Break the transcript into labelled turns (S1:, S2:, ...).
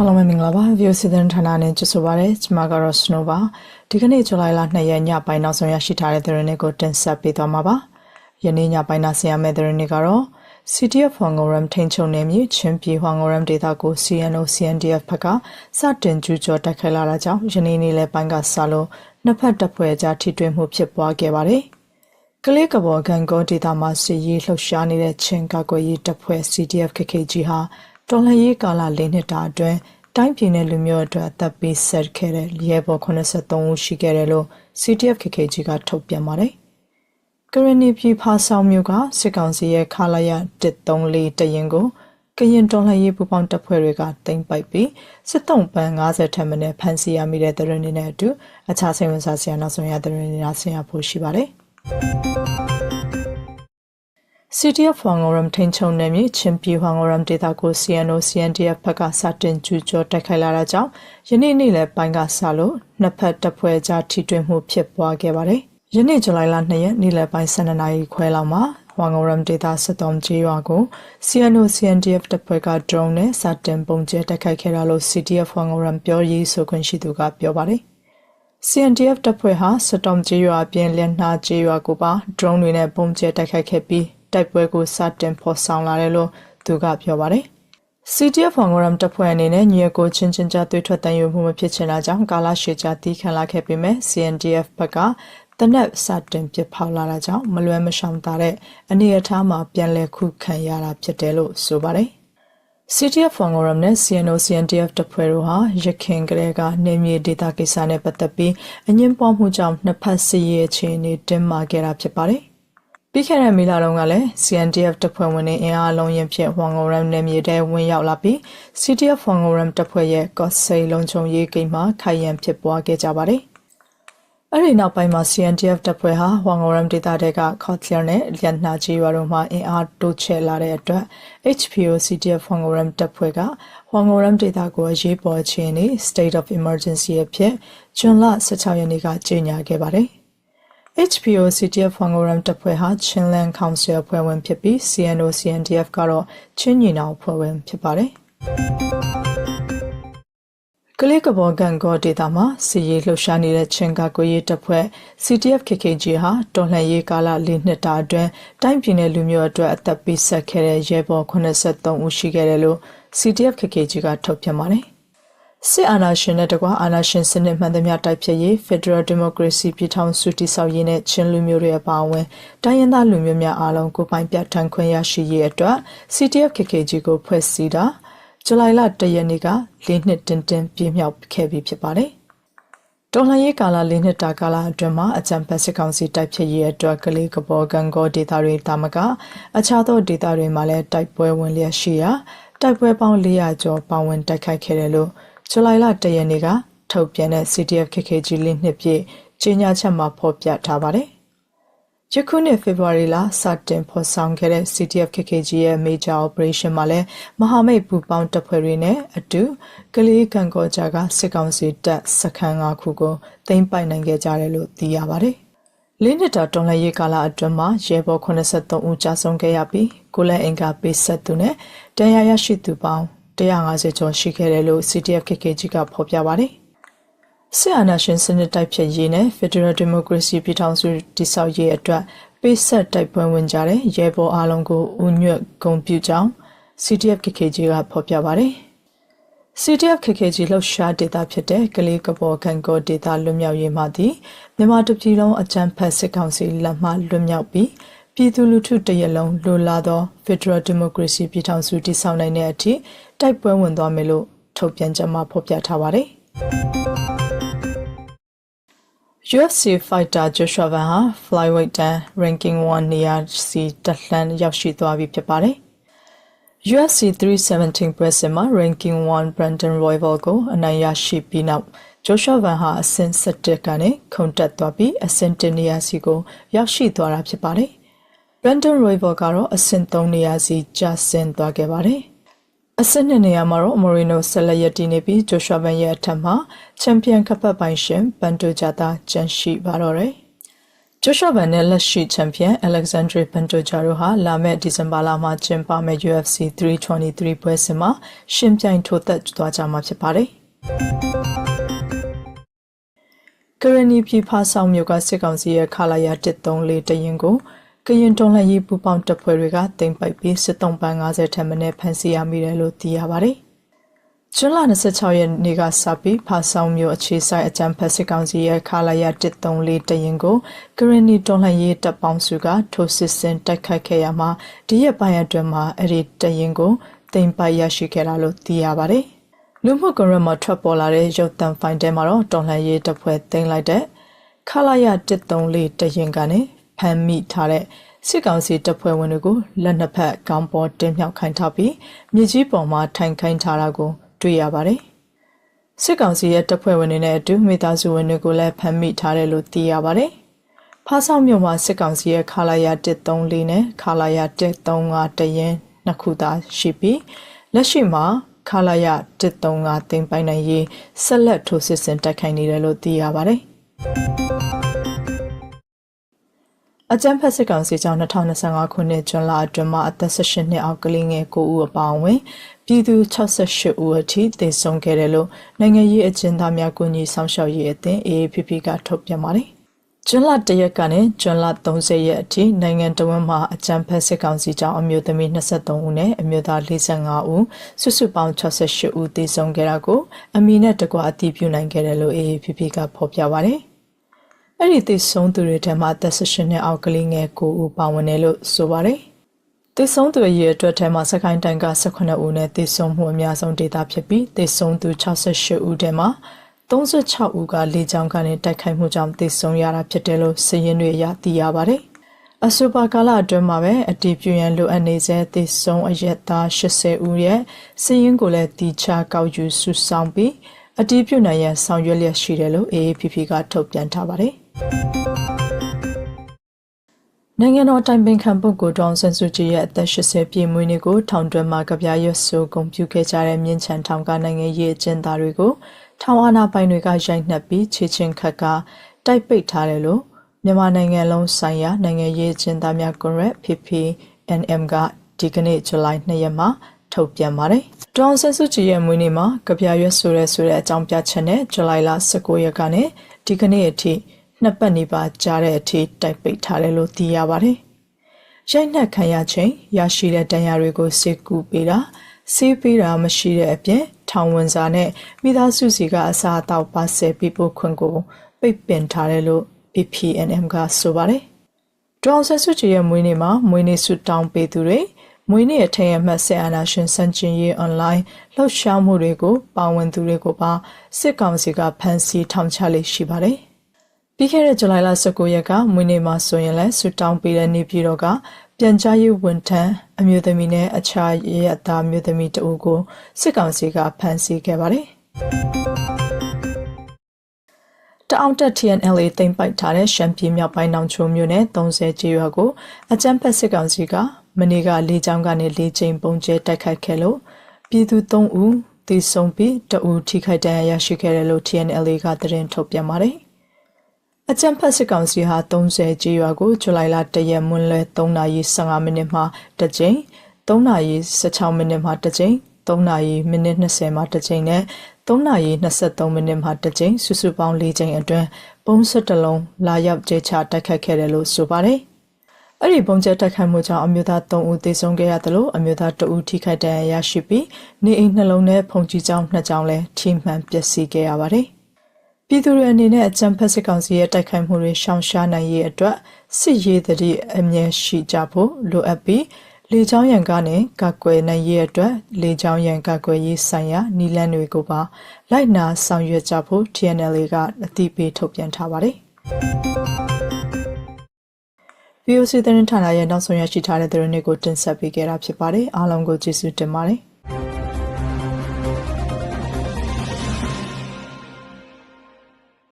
S1: အားလုံးပဲမင်္ဂလာပါ view စီစဉ်ဌာနနဲ့ကြိုဆိုပါရစေကျွန်မကတော့ Snow ပါဒီကနေ့ဇူလိုင်လ2ရက်ညပိုင်းနောက်ဆုံးရရှိထားတဲ့သတင်းတွေကိုတင်ဆက်ပေးသွားမှာပါယနေ့ညပိုင်းနာဆင်ရမယ့်သတင်းတွေကတော့ CTF ဟွန်ဂိုရမ်ထိန်ချုံနေမြေချင်းပြည်ဟွန်ဂိုရမ်ဒေတာကို CNO CNDF ဘက်ကစတင်ကျူးကျော်တိုက်ခိုက်လာတာကြောင့်ယနေ့နေ့လယ်ပိုင်းကစလို့နှစ်ဖက်တပ်ဖွဲ့ကြားထိတွေ့မှုဖြစ်ပွားခဲ့ပါတယ်ကလေးကဘော်ကန်ကောဒေတာမှာစစ်ရေးလှုပ်ရှားနေတဲ့ချင်းကာကွယ်ရေးတပ်ဖွဲ့ CTF KKG ဟာ တော်လှန်ရေးကာလ၄နှစ်တာအတွင်းတိုင်းပြည်နယ်လူမျိုးအတွက်အသက်ပေးဆက်ခဲ့တဲ့ရဲဘော်83ဦးရှိခဲ့တယ်လို့ CTF KKG ကထုတ်ပြန်ပါတယ်။ကရဏီပြည်ဖာဆောင်မျိုးကစစ်ကောင်စီရဲ့ခလာရ134တရင်ကိုကရင်တော်လှန်ရေးပူးပေါင်းတပ်ဖွဲ့တွေကတင်ပိုက်ပြီးစစ်တုံးပန်း90ထက်မနည်းဖမ်းဆီးရမိတဲ့တရင်တွေနဲ့အတူအခြားစိတ်ဝင်စားစရာနောက်ဆုံးရတရင်တွေနားဆင်ရဖို့ရှိပါတယ်။ CTF ဟွန်ဂိုရမ်ထိန်ချုံနယ်မြေချင်းပြည်ဟွန်ဂိုရမ်ဒေသကို CNO CNDF ဘက်ကစတင်ကျူးကျော်တိုက်ခိုက်လာတာကြောင့်ယနေ့နေ့လယ်ပိုင်းကစလို့နှစ်ဖက်တပ်ဖွဲ့ကြားထိတွေ့မှုဖြစ်ပွားခဲ့ပါတယ်။ယနေ့ဇူလိုင်လ2ရက်နေ့လယ်ပိုင်း12နာရီခွဲလောက်မှာဟွန်ဂိုရမ်ဒေသစစ်တော်ကျေးရွာကို CNO CNDF တပ်ဖွဲ့က drone နဲ့စတင်ပုံကျဲတိုက်ခိုက်ခဲ့တာလို့ CTF ဟွန်ဂိုရမ်ပြောရေးဆိုခွင့်ရှိသူကပြောပါတယ်။ CNDF တပ်ဖွဲ့ဟာစစ်တော်ကျေးရွာအပြင်လက်နှာကျေးရွာကိုပါ drone တွေနဲ့ပုံကျဲတိုက်ခိုက်ခဲ့ပြီး တိုက်ပွဲကိုစတင်ဖော်ဆောင်လာတယ်လို့သူကပြောပါတယ်။ CTF ဖောင်ဂရမ်တပ်ဖွဲ့အနေနဲ့ညီအကိုချင်းချင်းကြားတွေ့ထွက်တန်ယူမှုမဖြစ်ချင်တာကြောင့်ကာလရှည်ကြာတီးခံလာခဲ့ပေမဲ့ CNDF ဘက်ကတနက်စတင်ပစ်ဖောက်လာတာကြောင့်မလွဲမရှောင်သာတဲ့အနေအထားမှာပြန်လည်ခုခံရတာဖြစ်တယ်လို့ဆိုပါတယ်။ CTF ဖောင်ဂရမ်နဲ့ CNO CNDF တပ်ဖွဲ့တို့ဟာရခင်ကလေးကနေမြေဒေတာကိစ္စနဲ့ပတ်သက်ပြီးအငင်းပွားမှုကြောင့်နှစ်ဖက်စစ်ရေးအခြေအနေတင်းမာခဲ့တာဖြစ်ပါတယ် ပြီးခဲ့တဲ့မေလတုန်းကလည်း CNDF တပ်ဖွဲ့ဝင်တွေအင်အားလုံးရင်ဖြင့်ဟွန်ဂိုရမ်နယ်မြေထဲဝင်ရောက်လာပြီး CTF ဟွန်ဂိုရမ်တပ်ဖွဲ့ရဲ့ကော့ဆိတ်လုံခြုံရေးကိန်းမှာခိုင်ရန်ဖြစ်ပွားခဲ့ကြပါတယ်။အဲဒီနောက်ပိုင်းမှာ CNDF တပ်ဖွဲ့ဟာဟွန်ဂိုရမ်ဒေသတဲကခေါတ်လျာနဲ့လျက်နာကြီးရွာတို့မှာအင်အားတိုးချဲ့လာတဲ့အတွက် HPO CTF ဟွန်ဂိုရမ်တပ်ဖွဲ့ကဟွန်ဂိုရမ်ဒေသကိုအရေးပေါ်အခြေအနေ State of Emergency အဖြစ်ဇွန်လ16ရက်နေ့ကကြေညာခဲ့ပါတယ်။ HPO CTF ဟွန်ဂိုရမ်တပ်ဖွဲ့ဟာချင်းလန်ကောင်ဆယ်အဖွဲ့ဝင်ဖြစ်ပြီး CNO CNDF ကတော့ချင်းညီနောင်အဖွဲ့ဝင်ဖြစ်ပါတယ်ကလေးကဘော်ကန်ကောဒေတာမှာစီရေးလှုပ်ရှားနေတဲ့ချင်းကကိုရေးတပ်ဖွဲ့ CTF KKG ဟာတော်လှန်ရေးကာလ၄နှစ်တာအတွင်းတိုင်းပြည်နယ်လူမျိုးအတွက်အသက်ပေးဆက်ခဲ့တဲ့ရဲဘော်83ဦးရှိခဲ့တယ်လို့ CTF KKG ကထုတ်ပြန်ပါတယ်။ စစ်အာဏာရှင်နဲ့တကွအာဏာရှင်စနစ်မှန်သမျှတိုက်ဖျက်ရေး Federal Democracy ပြည်ထောင်စုတည်ဆောက်ရေးနဲ့ချင်းလူမျိုးတွေအပါအဝင်တိုင်းရင်းသားလူမျိုးများအားလုံးကိုပိုင်ပြဋ္ဌာန်းခွင့်ရရှိရေးအတွက် CTF KKG ကိုဖွဲ့စည်းတာဇူလိုင်လ၁ရက်နေ့က၄နှစ်တင်တင်ပြည့်မြောက်ခဲ့ပြီဖြစ်ပါတယ်။တော်လှန်ရေးကာလ၄နှစ်တာကာလအတွင်းမှာအကြံဖက်စစ်ကောင်စီတိုက်ဖြတ်ရေးအတွက်ကလေးကဘောဂန်ဂေါဒေတာတွေတာမကအခြားသောဒေတာတွေမှာလည်းတိုက်ပွဲဝင်လျက်ရှိရာတိုက်ပွဲပေါင်း400ကျော်ပါဝင်တိုက်ခိုက်ခဲ့တယ်လို့ ဇူလိုင်လ၁ရက်နေ့ကထုတ်ပြန်တဲ့ CTF KKG လေးနှစ်ပြည့်ကြေညာချက်မှာဖော်ပြထားပါတယ်။ယခုနှစ်ဖေဖော်ဝါရီလစတင်ဖော်ဆောင်ခဲ့တဲ့ CTF KKG ရဲ့ Major Operation မှာလည်းမဟာမိတ်ပူပေါင်းတပ်ဖွဲ့တွေနဲ့အတူကလေးကံကောကြကစစ်ကောင်စီတပ်စခန်း၅ခုကိုသိမ်းပိုက်နိုင်ခဲ့ကြတယ်လို့သိရပါတယ်။လေးနှစ်တာတော်လှန်ရေးကာလအတွင်းမှာရဲဘော်83ဦးကြာဆုံးခဲ့ရပြီးကိုလက်အင်္ဂါပေးဆက်သူနဲ့တရားရရှိသူပေါင်း 150ကျော်ရှိခဲ့တယ်လို့ CTF KKG ကဖော်ပြပါတယ်။ဆီအာနာရှင်စနစ်တိုက်ဖြတ်ရေးနဲ့ Federal Democracy ပြည်ထောင်စုတည်ဆောက်ရေးအတွက်ပေးဆက်တိုက်ပွဲဝင်ကြတဲ့ရဲဘော်အားလုံးကိုဦးညွတ်ဂုဏ်ပြုကြောင်း CTF KKG ကဖော်ပြပါတယ်။ CTF KKG လှုပ်ရှားဒေတာဖြစ်တဲ့ကလေးကပေါ်ခံကိုဒေတာလွတ်မြောက်ရေးမှသည်မြန်မာတပြည်လုံးအကြမ်းဖက်စစ်ကောင်စီလက်မှလွတ်မြောက်ပြီးပြည်သူလူထုတရက်လုံးလိုလားသော Federal Democracy ပြည်ထောင်စုတည်ဆောက်နိုင်တဲ့အထိ တိုက်ပွဲဝင်သွားမယ်လို့ထုတ်ပြန်ချက်မှာဖော်ပြထားပါတယ်။ UFC fighter Joshua Van ဟာ flyweight တန်း ranking 1နေရာစီတက်လှမ်းရောက်ရှိသွားပြီဖြစ်ပါတယ်။ UFC 317ပွဲစဉ်မှာ ranking 1 Brandon Royval ကိုအနိုင်ရရှိပြီးနောက် Joshua Van ဟာအဆင့်7ကနေခုန်တက်သွားပြီးအဆင့်1နေရာစီကို ရောက်ရှိသွားတာဖြစ်ပါတယ်။ Brandon Royval ကတော့အဆင့်3နေရာစီကျဆင်းသွားခဲ့ပါတယ် အဆင့်နှစ်နေရာမှာတော့မိုရီနိုဆက်လက်ရည်တည်နေပြီးဂျိုရှွာဗန်ရဲ့အထက်မှာချန်ပီယံကပတ်ပိုင်ရှင်ပန်တိုဂျာတာကျန်ရှိပါတော့တယ်ဂျိုရှော့ဗန်နဲ့လက်ရှိချန်ပီယံ Alexandre Pantoja တို့ဟာလာမယ့်ဒီဇင်ဘာလမှာကျင်းပမယ့် UFC 323ပွဲစဉ်မှာရှင်ပြိုင်ထိုးသက်သွားကြမှာဖြစ်ပါတယ်။ကရဏီပြည်ဖားဆောင်မြို့ကစစ်ကောင်စီရဲ့ခလာရ134တရင်ကို ကရင်တော်လှန်ရေးပူးပေါင်းတပ်ဖွဲ့တွေကတင်ပိုက်ပြီးစစ်တုံးပန်း90ထက်မနည်းဖမ်းဆီးရမိတယ်လို့သိရပါတယ်။ကျွန်းလ26ရက်နေ့ကစပြီးဖာဆောင်မြို့အခြေဆိုင်အကြံဖက်စစ်ကောင်စီရဲ့ခလာရ134တရင်ကိုဂရနီတော်လှန်ရေးတပ်ပေါင်းစုကထိုးစစ်ဆင်တိုက်ခိုက်ခဲ့ရမှာဒီရက်ပိုင်းအတွင်းမှာအဲ့ဒီတရင်ကိုတင်ပိုက်ရရှိခဲ့တာလို့သိရပါတယ်။လူမှုကွန်ရက်မှာထွက်ပေါ်လာတဲ့ရုပ်သံဖိုင်တဲမှာတော့တော်လှန်ရေးတပ်ဖွဲ့တင်လိုက်တဲ့ခလာရ134တရင်ကနေ ဖမ်းမိထားတဲ့စစ်ကောင်စီတပ်ဖွဲ့ဝင်တွေကိုလက်နှစ်ဖက်ကောင်းပေါ်တင်မြောက်ခိုင်းထားပြီးမြေကြီးပေါ်မှာထိုင်ခိုင်းထားတာကိုတွေ့ရပါတယ်။စစ်ကောင်စီရဲ့တပ်ဖွဲ့ဝင်တွေနဲ့အတူမိသားစုဝင်တွေကိုလည်းဖမ်းမိထားတယ်လို့သိရပါတယ်။ဖားဆောင်မြို့မှာစစ်ကောင်စီရဲ့ခလာယာ134နဲ့ခလာယာ135တရင်နှစ်ခုသာရှိပြီးလက်ရှိမှာခလာယာ135တင်ပိုင်နိုင်ရေးဆက်လက်ထိုးစစ်ဆင်တိုက်ခိုက်နေတယ်လို့သိရပါတယ်။ အကြံဖက်စစ်ကောင်စီကြောင့်2025ခုနှစ်ဇွန်လအတွင်းမှာအသက်18နှစ်အောက်ကလေးငယ်9ဦးအပါအဝင်ပြည်သူ68ဦးအထိသေဆုံးခဲ့တယ်လို့နိုင်ငံရေးအကျဉ်းသားများကူညီဆောင်ရှောက်ရေးအသင်း AAPP ကထုတ်ပြန်ပါတယ်။ကျွန်းလတရက်ကနေကျွန်းလ30ရက်အထိနိုင်ငံတော်ဝန်မှအကြံဖက်စစ်ကောင်စီကြောင့်အမျိုးသမီး23ဦးနဲ့အမျိုးသား45ဦးစုစုပေါင်း68ဦးသေဆုံးခဲ့တာကိုအမီနဲ့တကွအတည်ပြုနိုင်ခဲ့တယ်လို့ AAPP ကဖော်ပြပါတယ်။ အဲ့ဒီသေဆုံးသူတွေထဲမှာသက်18နှစ်အောက်ကလေးငယ်9ဦးပါဝင်တယ်လို့ဆိုပါတယ်။သေဆုံးသူရဲ့အတွက်ထဲမှာစကိုင်းတိုင်းက18ဦးနဲ့သေဆုံးမှုအများဆုံးဒေသဖြစ်ပြီးသေဆုံးသူ68ဦးထဲမှာ36ဦးကလေကြောင်းကနေတိုက်ခိုက်မှုကြောင့်သေဆုံးရတာဖြစ်တယ်လို့စည်ရင်းတွေအရသိရပါတယ်။အဆိုပါကာလအတွင်းမှာပဲအတီးပြူရန်လိုအပ်နေစေသေဆုံးအရက်သား80ဦးရဲ့စည်ရင်းကိုလည်းတီချကောက်ယူစုဆောင်ပြီးအတီးပြူနိုင်ရန်ဆောင်ရွက်လျက်ရှိတယ်လို့ AAPP ကထုတ်ပြန်ထားပါတယ်။ နိုင်ငံတော်တိုင်ပင်ခံပုဂ္ဂိုလ်ဒေါန်ဆန်စုကြည်ရဲ့အသက်80ပြည့်မွေးနေ့ကိုထောင်တွင်းမှာကြပြရွတ်ဆိုဂုဏ်ပြုခဲ့ကြတဲ့မြင့်ချန်ထောင်ကနိုင်ငံရေးအကျဉ်းသားတွေကိုထောင်အာဏာပိုင်တွေကရိုက်နှက်ပြီးခြေချင်းခတ်ကတိုက်ပိတ်ထားတယ်လို့မြန်မာနိုင်ငံလုံးဆိုင်ရာနိုင်ငံရေးအကျဉ်းသားများကွန်ရက် PPNM ကဒီကနေ့ဇူလိုင်2ရက်မှာထုတ်ပြန်ပါတယ်။ဒေါန်ဆန်စုကြည်ရဲ့မွေးနေ့မှာကြပြရွတ်ဆိုရဲဆိုတဲ့အကြောင်းပြချက်နဲ့ဇူလိုင်လ19ရက်ကနေဒီကနေ့အထိ နှစ်ပတ်နေပါကြားတဲ့အထိတိုက်ပိတ်ထားတယ်လို့သိရပါတယ်။ရိုက်နှက်ခံရချိန်ရရှိတဲ့တန်ရာတွေကိုစေကူပေးတာစေးပေးတာမရှိတဲ့အပြင်ထောင်ဝင်စာနဲ့မိသားစုစီကအစားအသောက်ပါဆယ်ပြဖို့ခွင့်ကိုပိတ်ပင်ထားတယ်လို့ PPNM ကဆိုပါတယ်။ဒေါအောင်ဆန်းစုကြည်ရဲ့မွေးနေ့မှာမွေးနေ့ဆုတောင်းပေးသူတွေမွေးနေ့အထိမ်းအမှတ်ဆက်အာနာရှင်စံကျင်ရေးအွန်လိုင်းလှုပ်ရှားမှုတွေကိုပါဝင်သူတွေကိုပါစစ်ကောင်စီကဖမ်းဆီးထောင်ချလေ့ရှိပါတယ်။ ပြီးခဲ့တဲ့ဇူလိုင်လ19ရက်ကမွေးနေ့မှာဆိုရင်လည်းဆူတောင်းပေးတဲ့နေပြည်တော်ကပြန်ကြားရေးဝန်ထမ်းအမျိုးသမီးနဲ့အခြားရဲအသားမျိုးသမီးတအုပ်ကိုစစ်ကောင်စီကဖမ်းဆီးခဲ့ပါတယ်။တအောင်တက် TNLA တင်ပိုက်ထားတဲ့ရှမ်းပြည်မြောက်ပိုင်းနောင်ချိုမြို့နယ်30ကျေးရွာကိုအကြမ်းဖက်စစ်ကောင်စီကမနေ့ကလေးချောင်းကနေလေးချိန်ပုံကျဲတိုက်ခိုက်ခဲ့လို့ပြည်သူ3ဦးသေဆုံးပြီးတအူထိခိုက်ဒဏ်ရာရရှိခဲ့တယ်လို့ TNLA ကသတင်းထုတ်ပြန်ပါတယ်။ အကြံဖတ်စစ်ကောင်စီဟာ30ကျေးရွာကိုဇူလိုင်လ1ရက်မွန်းလွဲ3:15မိနစ်မှတစ်ကြိမ်3:16မိနစ်မှတစ်ကြိမ်3:00မိနစ်20မှတစ်ကြိမ်နဲ့3:23မိနစ်မှတစ်ကြိမ်စုစုပေါင်း4ကြိမ်အတွင်းပုံစက်တလုံးလာရောက်ကျေချတိုက်ခတ်ခဲ့တယ်လို့ဆိုပါတယ်။အဲ့ဒီပုံကျက်တိုက်ခိုက်မှုကြောင့်အမျိုးသား3ဦးသေဆုံးခဲ့ရတယ်လို့အမျိုးသား2ဦးထိခိုက်ဒဏ်ရာရရှိပြီးနေအိမ်နှလုံးနဲ့ဖုန်ကြီးကျောင်း2ကျောင်းလည်းထိမှန်ပျက်စီးခဲ့ရပါတယ်။ ပြည်သူတွေအနေနဲ့အကြံဖက်စစ်ကောင်စီရဲ့တိုက်ခိုက်မှုတွေရှောင်ရှားနိုင်ရေးအတွက်စစ်ရေးတတိအမြဲရှိကြဖို့လိုအပ်ပြီးလေချောင်းရံကနေကာကွယ်နိုင်ရေးအတွက်လေချောင်းရံကာကွယ်ရေးဆိုင်ရာနီလန်းတွေကိုပါလိုက်နာဆောင်ရွက်ကြဖို့ TNL ကအသိပေးထုတ်ပြန်ထားပါတယ်။ VOC သတင်းဌာနရဲ့နောက်ဆုံးရရှိထားတဲ့သတင်းတွေကိုတင်ဆက်ပေးခဲ့တာဖြစ်ပါတယ်အားလုံးကိုကျေးဇူးတင်ပါတယ်